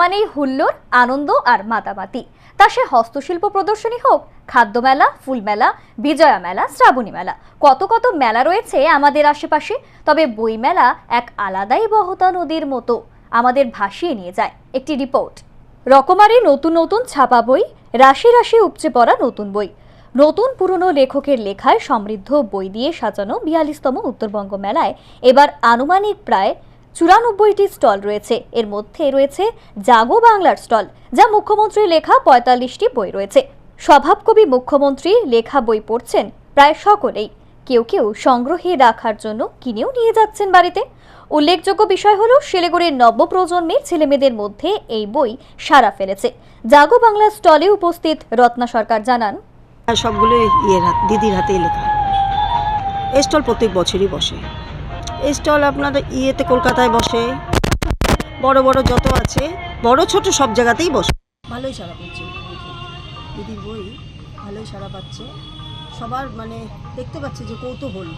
মানেই হুল্লোড়, আনন্দ আর মাতামাতি। তা সে হস্তশিল্প প্রদর্শনী হোক, খাদ্য মেলা, ফুল মেলা, বিজয়া মেলা, শ্রাবণী মেলা, কত কত মেলা রয়েছে আমাদের আশেপাশে, তবে বই মেলা এক আলাদাই বহতা নদীর মতো আমাদের ভাসিয়ে নিয়ে যায় একটি রিপোর্ট। রকমারি নতুন নতুন ছাপা বই, রাশি রাশি উপচে পড়া নতুন বই, নতুন পুরনো লেখকের লেখায় সমৃদ্ধ বই দিয়ে সাজানো বিয়াল্লিশতম উত্তরবঙ্গ মেলায় এবার আনুমানিক প্রায় চুরানব্বইটি স্টল রয়েছে। এর মধ্যে রয়েছে জাগো বাংলার স্টল, যা মুখ্যমন্ত্রীর লেখা পঁয়তাল্লিশটি বই রয়েছে। স্বভাবকবি মুখ্যমন্ত্রী লেখা বই পড়ছেন প্রায় সকলেই। কেউ কেউ সংগ্রহে রাখার জন্য কিনেও নিয়ে যাচ্ছেন বাড়িতে। উল্লেখযোগ্য বিষয় হলো, শিলিগুড়ির নবপ্রজন্মের ছেলেমেয়েদের মধ্যে এই বই সারা ফেলেছে। জাগো বাংলা স্টলে উপস্থিত রত্না সরকার জানান সবগুলো দিদির হাতেই লেখা। স্টল প্রত্যেক বছরই বসে। স্টল আপনার ইয়েতে কলকাতায় বসে। বড় বড় যত আছে, বড় ছোট সব জায়গাতেই বসে। ভালোই সারা পাচ্ছে। দিদির বই ভালোই সারা পাচ্ছে। সবার মানে দেখতে পাচ্ছে যে কৌতূহল।